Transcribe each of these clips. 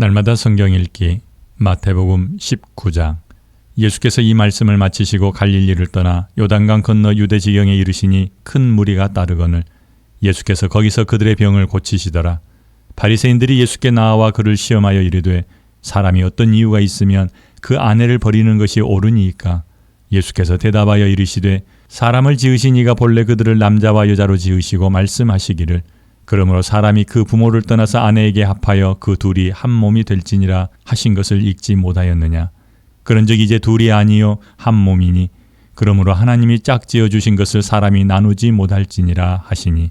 날마다 성경 읽기 마태복음 19장. 예수께서 이 말씀을 마치시고 갈릴리를 떠나 요단강 건너 유대 지경에 이르시니 큰 무리가 따르거늘 예수께서 거기서 그들의 병을 고치시더라. 바리새인들이 예수께 나와 그를 시험하여 이르되 사람이 어떤 이유가 있으면 그 아내를 버리는 것이 옳으니이까? 예수께서 대답하여 이르시되 사람을 지으신 이가 본래 그들을 남자와 여자로 지으시고 말씀하시기를 그러므로 사람이 그 부모를 떠나서 아내에게 합하여 그 둘이 한 몸이 될지니라 하신 것을 읽지 못하였느냐? 그런즉 이제 둘이 아니요 한 몸이니. 그러므로 하나님이 짝지어 주신 것을 사람이 나누지 못할지니라 하시니.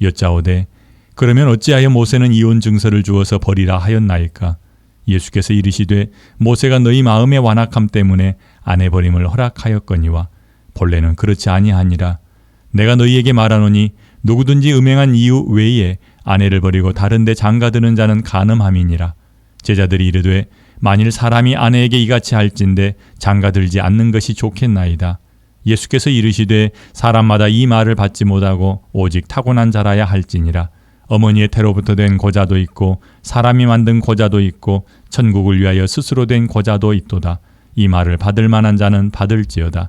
여짜오되 그러면 어찌하여 모세는 이혼 증서를 주어서 버리라 하였나이까? 예수께서 이르시되 모세가 너희 마음의 완악함 때문에 아내 버림을 허락하였거니와 본래는 그렇지 아니하니라. 내가 너희에게 말하노니 누구든지 음행한 이유 외에 아내를 버리고 다른 데 장가드는 자는 간음함이니라. 제자들이 이르되 만일 사람이 아내에게 이같이 할진대 장가들지 않는 것이 좋겠나이다. 예수께서 이르시되 사람마다 이 말을 받지 못하고 오직 타고난 자라야 할지니라. 어머니의 태로부터 된 고자도 있고 사람이 만든 고자도 있고 천국을 위하여 스스로 된 고자도 있도다. 이 말을 받을 만한 자는 받을지어다.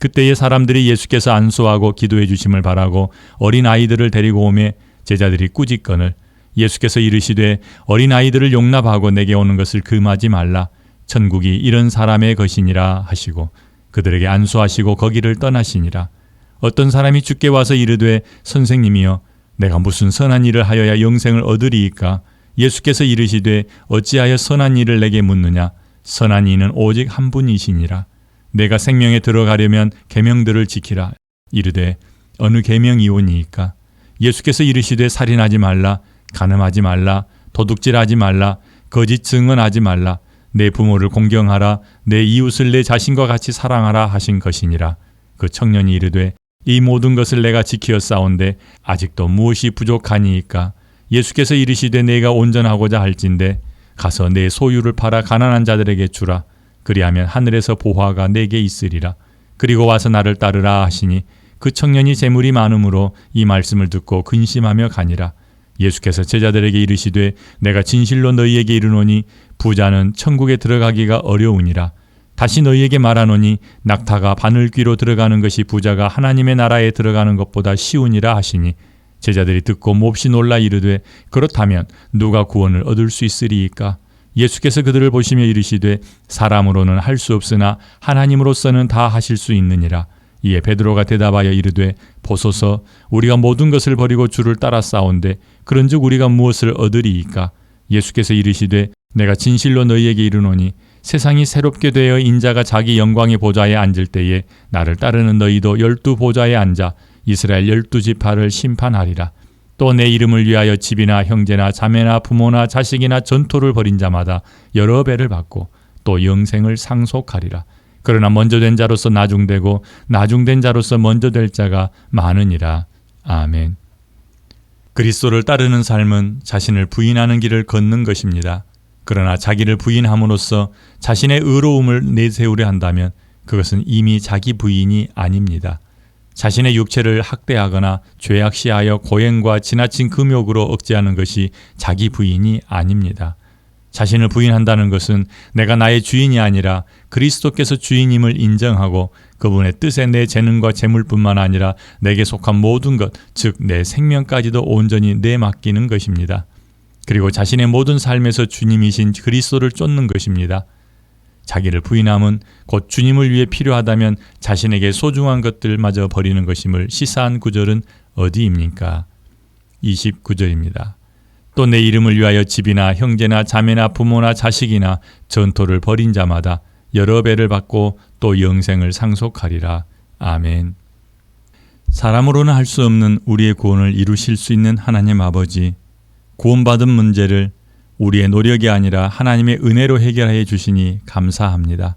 그때의 사람들이 예수께서 안수하고 기도해 주심을 바라고 어린 아이들을 데리고 오매 제자들이 꾸짖건을 예수께서 이르시되 어린 아이들을 용납하고 내게 오는 것을 금하지 말라. 천국이 이런 사람의 것이니라 하시고 그들에게 안수하시고 거기를 떠나시니라. 어떤 사람이 주께 와서 이르되 선생님이여 내가 무슨 선한 일을 하여야 영생을 얻으리이까? 예수께서 이르시되 어찌하여 선한 일을 내게 묻느냐? 선한 이는 오직 한 분이시니라 내가 생명에 들어가려면 계명들을 지키라 이르되 어느 계명이오니이까? 예수께서 이르시되 살인하지 말라 간음하지 말라 도둑질하지 말라 거짓 증언하지 말라 내 부모를 공경하라 내 이웃을 내 자신과 같이 사랑하라 하신 것이니라. 그 청년이 이르되 이 모든 것을 내가 지키어 싸운데 아직도 무엇이 부족하니이까? 예수께서 이르시되 내가 온전하고자 할진대 가서 내 소유를 팔아 가난한 자들에게 주라 그리하면 하늘에서 보화가 내게 있으리라. 그리고 와서 나를 따르라 하시니 그 청년이 재물이 많으므로 이 말씀을 듣고 근심하며 가니라. 예수께서 제자들에게 이르시되 내가 진실로 너희에게 이르노니 부자는 천국에 들어가기가 어려우니라. 다시 너희에게 말하노니 낙타가 바늘귀로 들어가는 것이 부자가 하나님의 나라에 들어가는 것보다 쉬우니라 하시니 제자들이 듣고 몹시 놀라 이르되 그렇다면 누가 구원을 얻을 수 있으리이까? 예수께서 그들을 보시며 이르시되 사람으로는 할 수 없으나 하나님으로서는 다 하실 수 있느니라. 이에 베드로가 대답하여 이르되 보소서 우리가 모든 것을 버리고 주를 따라 싸운데 그런즉 우리가 무엇을 얻으리이까 예수께서 이르시되 내가 진실로 너희에게 이르노니 세상이 새롭게 되어 인자가 자기 영광의 보좌에 앉을 때에 나를 따르는 너희도 열두 보좌에 앉아 이스라엘 열두 지파를 심판하리라 또 내 이름을 위하여 집이나 형제나 자매나 부모나 자식이나 전토를 벌인 자마다 여러 배를 받고 또 영생을 상속하리라. 그러나 먼저 된 자로서 나중되고 나중된 자로서 먼저 될 자가 많으니라. 아멘. 그리스도를 따르는 삶은 자신을 부인하는 길을 걷는 것입니다. 그러나 자기를 부인함으로써 자신의 의로움을 내세우려 한다면 그것은 이미 자기 부인이 아닙니다. 자신의 육체를 학대하거나 죄악시하여 고행과 지나친 금욕으로 억제하는 것이 자기 부인이 아닙니다. 자신을 부인한다는 것은 내가 나의 주인이 아니라 그리스도께서 주인임을 인정하고 그분의 뜻에 내 재능과 재물뿐만 아니라 내게 속한 모든 것, 즉 내 생명까지도 온전히 내맡기는 것입니다. 그리고 자신의 모든 삶에서 주님이신 그리스도를 쫓는 것입니다. 자기를 부인함은 곧 주님을 위해 필요하다면 자신에게 소중한 것들마저 버리는 것임을 시사한 구절은 어디입니까? 29절입니다. 또 내 이름을 위하여 집이나 형제나 자매나 부모나 자식이나 전토를 벌인 자마다 여러 배를 받고 또 영생을 상속하리라. 아멘. 사람으로는 할 수 없는 우리의 구원을 이루실 수 있는 하나님 아버지, 구원받은 문제를 우리의 노력이 아니라 하나님의 은혜로 해결해 주시니 감사합니다.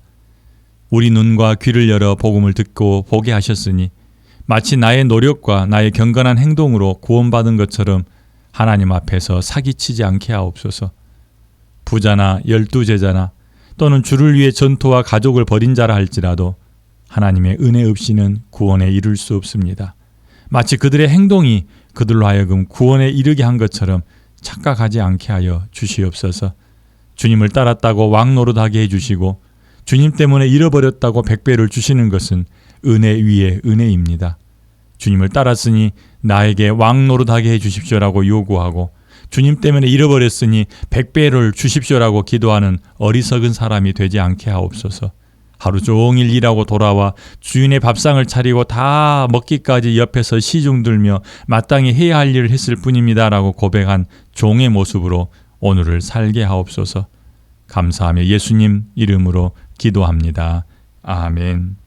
우리 눈과 귀를 열어 복음을 듣고 보게 하셨으니 마치 나의 노력과 나의 경건한 행동으로 구원받은 것처럼 하나님 앞에서 사기치지 않게 하옵소서. 부자나 열두 제자나 또는 주를 위해 전투와 가족을 버린 자라 할지라도 하나님의 은혜 없이는 구원에 이를 수 없습니다. 마치 그들의 행동이 그들로 하여금 구원에 이르게 한 것처럼 착각하지 않게 하여 주시옵소서. 주님을 따랐다고 왕노릇하게 해주시고 주님 때문에 잃어버렸다고 백배를 주시는 것은 은혜 위에 은혜입니다. 주님을 따랐으니 나에게 왕노릇하게 해주십시오라고 요구하고 주님 때문에 잃어버렸으니 백배를 주십시오라고 기도하는 어리석은 사람이 되지 않게 하옵소서. 하루 종일 일하고 돌아와 주인의 밥상을 차리고 다 먹기까지 옆에서 시중 들며 마땅히 해야 할 일을 했을 뿐입니다라고 고백한 종의 모습으로 오늘을 살게 하옵소서. 감사하며 예수님 이름으로 기도합니다. 아멘.